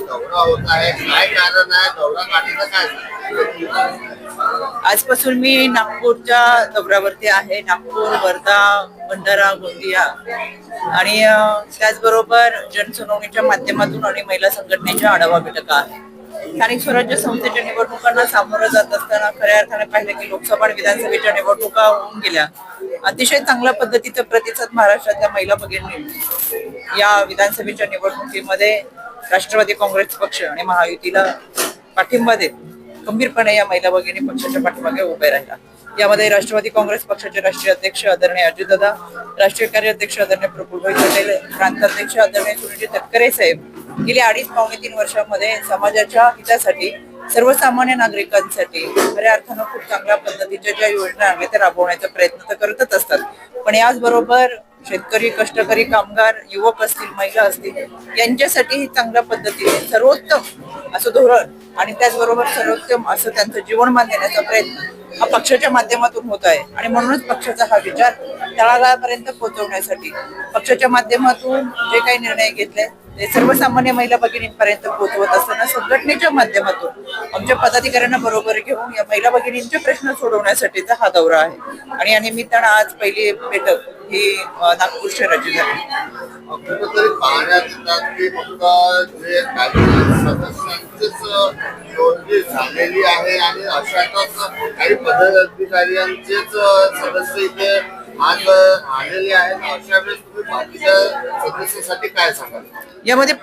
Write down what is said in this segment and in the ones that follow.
दौरा होत आहे काय कारण आहे दौरा काय आजपासून मी नागपूरच्या दौऱ्यावरती आहे. नागपूर वर्धा भंडारा गोंदिया आणि त्याचबरोबर जनसुनावणीच्या माध्यमातून आणि महिला संघटनेच्या आढावा बैठका आहे. स्थानिक स्वराज्य संस्थेच्या निवडणुकांना सामोरं जात असताना खऱ्या अर्थाने पाहिलं की लोकसभा आणि विधानसभेच्या निवडणुका होऊन गेल्या. अतिशय चांगल्या पद्धतीचा प्रतिसाद महाराष्ट्रातल्या महिला भगिनी या विधानसभेच्या निवडणुकीमध्ये राष्ट्रवादी काँग्रेस पक्ष आणि महायुतीला पाठिंबा देत खंबीरपणे या महिला भगिनी पक्षाच्या पाठीमागे उभे राहिला. यामध्ये राष्ट्रवादी काँग्रेस पक्षाचे राष्ट्रीय अध्यक्ष आदरणीय अजितदादा राष्ट्रीय कार्याध्यक्ष आदरणीय प्रफुल्लभाई पटेल प्रांताध्यक्ष आदरणीय सुनील तटकरे साहेब गेल्या अडीच पावणे तीन वर्षामध्ये समाजाच्या हितासाठी सर्वसामान्य नागरिकांसाठी खऱ्या अर्थानं खूप चांगल्या पद्धतीच्या ज्या योजना आहेत त्या राबवण्याचा प्रयत्न तर करतच असतात. पण याचबरोबर शेतकरी कष्टकरी कामगार युवक असतील महिला असतील यांच्यासाठी चांगल्या पद्धतीने सर्वोत्तम असं धोरण आणि त्याचबरोबर सर्वोत्तम असं त्यांचं जीवनमान देण्याचा प्रयत्न हा पक्षाच्या माध्यमातून होत आहे. आणि म्हणूनच पक्षाचा हा विचार तळागाळापर्यंत पोहोचवण्यासाठी पक्षाच्या माध्यमातून जे काही निर्णय घेतले ते सर्वसामान्य महिला भगिनींपर्यंत पोहोचवत असताना संघटनेच्या माध्यमातून आमच्या पदाधिकाऱ्यांना बरोबर घेऊन या महिला भगिनींचे प्रश्न सोडवण्यासाठीचा हा दौरा आहे. आणि या निमित्तानं आज पहिली बैठक ही नागपूर शहराची झाली. सदस्यांचीच झालेली आहे आणि अशातच काही पदाधिकाऱ्यांचेच सदस्य इथे आज आलेले आहेत. काय सांगाल? यामध्ये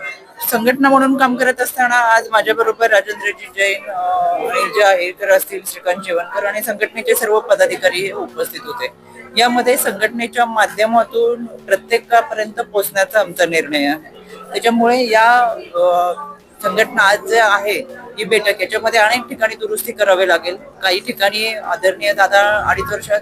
संघटना म्हणून काम करत असताना आज माझ्या बरोबर राजेंद्रजी जैन जे आहेर असतील श्रीकांत जेवणकर आणि संघटनेचे सर्व पदाधिकारी हे उपस्थित होते. यामध्ये संघटनेच्या माध्यमातून प्रत्येकापर्यंत पोहोचण्याचा आमचा निर्णय आहे. त्याच्यामुळे या संघटना आज जे आहे ही बैठक याच्यामध्ये अनेक ठिकाणी दुरुस्ती करावी लागेल. काही ठिकाणी आदरणीय दादा अडीच वर्षात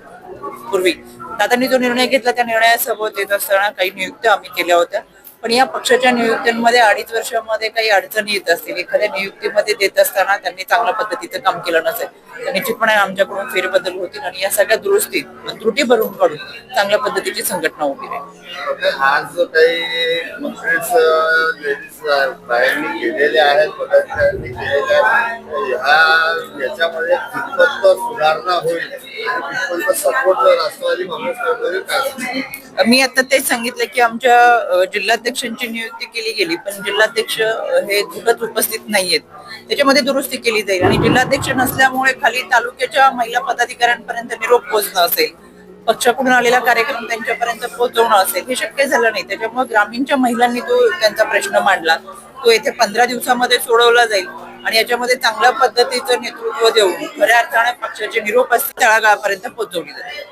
पूर्वी दादांनी जो निर्णय घेतला त्या निर्णयासोबत येत असताना काही नियुक्त्या आम्ही केल्या होत्या. पण या पक्षाच्या नियुक्त्यांमध्ये अडीच वर्षामध्ये काही अडचणी येत असतील. एखाद्या नियुक्तीमध्ये देत असताना त्यांनी चांगल्या पद्धतीचं काम केलं नसेल तर निश्चितपणे आमच्याकडून फेरबदल होतील आणि या सगळ्या दुरुस्ती त्रुटी भरून काढून चांगल्या पद्धतीची संघटना उभी राहील. आज जो काही केलेले आहेत पदाधिकाऱ्यांनी याच्यामध्ये सुधारणा होईल. मी आता तेच सांगितलं की आमच्या जिल्हाध्यक्षांची नियुक्ती केली गेली पण जिल्हाध्यक्ष हे कुठंच उपस्थित नाहीयेत. त्याच्यामध्ये दुरुस्ती केली जाईल आणि जिल्हाध्यक्ष नसल्यामुळे खाली तालुक्याच्या महिला पदाधिकाऱ्यांपर्यंत निरोप पोहोचणं असेल. पक्षाकडून आलेला कार्यक्रम त्यांच्यापर्यंत पोहोचवणं असेल हे शक्य झालं नाही. त्याच्यामुळे ग्रामीणच्या महिलांनी तो त्यांचा प्रश्न मांडला. तो येथे पंधरा दिवसामध्ये सोडवला जाईल. आणि याच्यामध्ये चांगल्या पद्धतीचं नेतृत्व देऊन खऱ्या अर्थाने पक्षाचे निरोप असतील तळागाळापर्यंत पोहोचवली जाते.